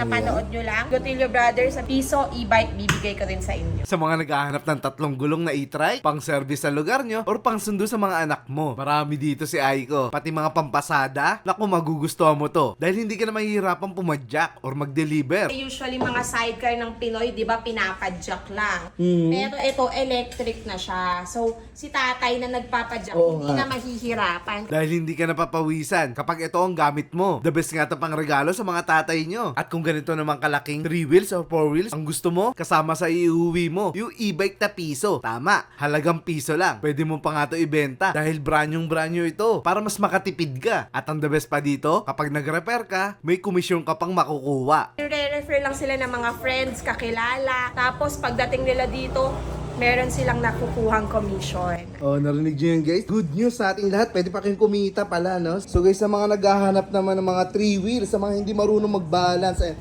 napanood nyo lang. Gotilio Brothers, sa piso e-bike bibigay ko rin sa inyo. Sa mga naghahanap ng tatlong gulong na e-trike, pang service sa lugar nyo, or pang sundo sa mga anak mo. Marami dito si Aiko. Pati mga pampasada, naku magugustuhan mo to. Dahil hindi ka na mahihirapan pumadyak or mag-deliver. Usually mga sidecar ng Pinoy, di ba, pinapadyak lang. Mm. Pero ito, electric na siya. So, si tatay na nagpapadyak, Oo hindi nga. na mahihirapan. Dahil hindi ka napapawisan kapag ito ang gamit mo. The best nga to pang regalo sa mga tatay nyo. At kung ganito naman kalaking 3 wheels or 4 wheels ang gusto mo, kasama sa iuwi mo, yung e-bike na piso. Tama, halagang piso lang. Pwede mo pa nga to ibenta dahil branyong branyo ito para mas makatipid ka. At ang the best pa dito, kapag nag-repair ka, may komisyon ka pang makukuha. Re-refer lang sila ng mga friends, kakilala. Tapos, pagdating nila dito, meron silang nakukuhang commission. Oh, narinig nyo yun guys. Good news sa ating lahat. Pwede pa kayong kumita pala, no? So guys, sa mga naghahanap naman ng mga three wheels, sa mga hindi marunong mag-balance, eh,